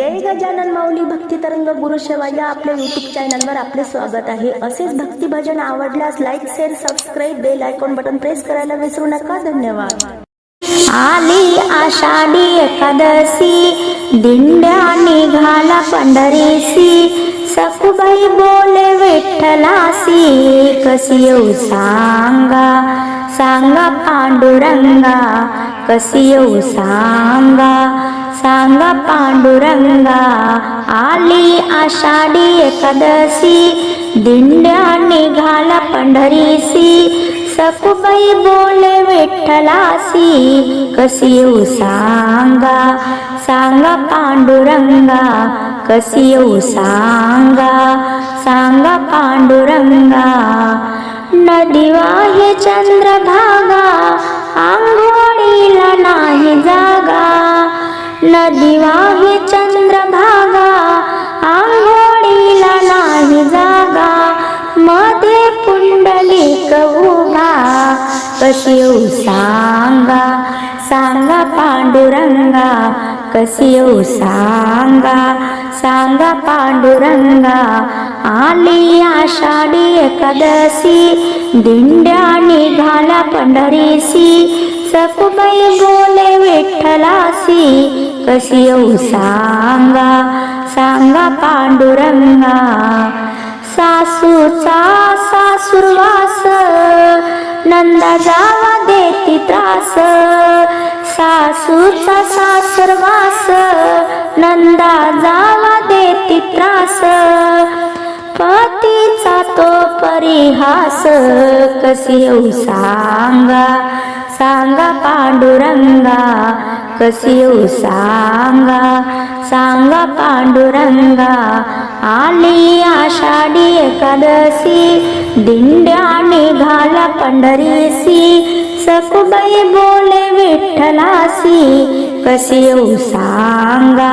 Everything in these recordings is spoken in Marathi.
जय गजानन माऊली भक्ती तरंग गुरुसेवा या आपल्या युट्यूब चॅनलवर आपले स्वागत आहे. असेच भक्ती भजन आवडल्यास like share subscribe bell icon button press करायला विसरू नका. धन्यवाद. आली आषाढी एकादशी दिंड्या निघाला पंढरीसी सखुबाई बोले विठ्ठलासी कशी येऊ सांगा? सांगा पांडुरंगा कशी येऊ सांगा? सांगा पांडुरंगा आली आषाढी एकादशी दिंड्या निघाला पंढरीसी सकुबाई बोले विठ्ठलासी कशी येऊ सांगा? सांगा पांडुरंगा कशी येऊ सांगा? सांगा पांडुरंगा नदी वाहे चंद्र नदी वाहे चंद्रभागा आंघोळीला नाही जागा मध्ये पुंडलिक उभा. कशी येऊ सांगा सांगा पांडुरंगा कशी येऊ सांगा सांगा पांडुरंगा. आली आषाढी एकादशी दिंड्या निघाला पंढरीसी सकुबाई बोले विठ्ठलासी कशी येऊ सांगा सांगा पांडुरंगा सासूचा सासुरवास नंदा जावा देती त्रास सासूचा सासुरवास नंदा जावा देती त्रास पतीचा तो परिहास कशी येऊ सांगा सांगा पांडुरंगा कशी येऊ सांगा सांगा पांडुरंगा आली आषाढी एकादशी दिंड्या निघाला पंढरीसी सकुबाई बोले विठ्ठलासी कशी येऊ सांगा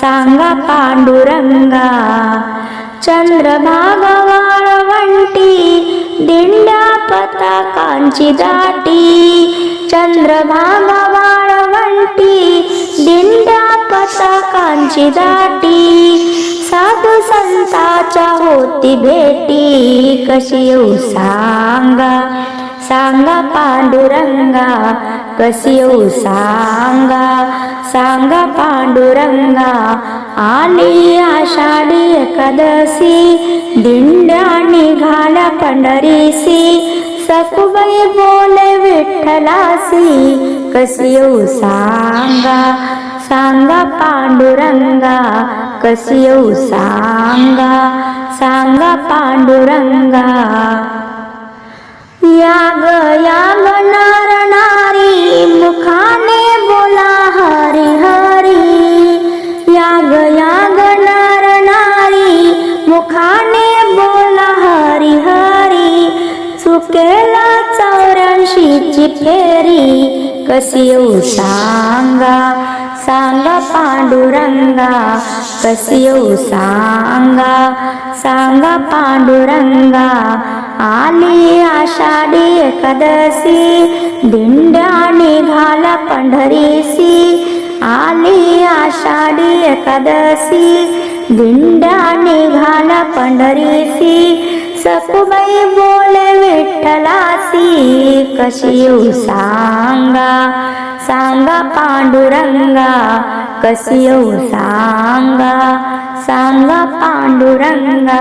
सांगा पांडुरंगा. चंद्रभागा वाळवंटी दिंड्या पताकांची दाटी चंद्रभागा आता पताकांची दाटी. साधू संताच्या होती भेटी. कशी येऊ सांगा? सांगा पांडुरंगा कशी येऊ सांगा? सांगा पांडुरंगा आली आषाढी एकादशी. दिंड्या निघाल्या पंढरीसी सकुबाई बोले विठ्ठलासी. कशी येऊ सांगा? सांगा पांडुरंगा कशी येऊ सांगा? सांगा पांडुरंगा. याग याग नर नारी मुखाने बोला हरी हरी. याग याग नर नारी मुखाने बोला हरी हरी. चुकेला चौऱ्याऐंशीची फेरी कशी येऊ सांगा? सांगा पांडुरंगा कशी येऊ सांगा. सांगा पांडुरंगा आली आषाढी एकादशी दिंड्या निघाला पंढरीसी आली आषाढी एकादशी दिंड्या निघाला पंढरीसी सकुबाई बोले विठ्ठलासी कशी येऊ सांगा. सांगा पांडुरंगा कशी येऊ सांगा. सांगा पांडुरंगा.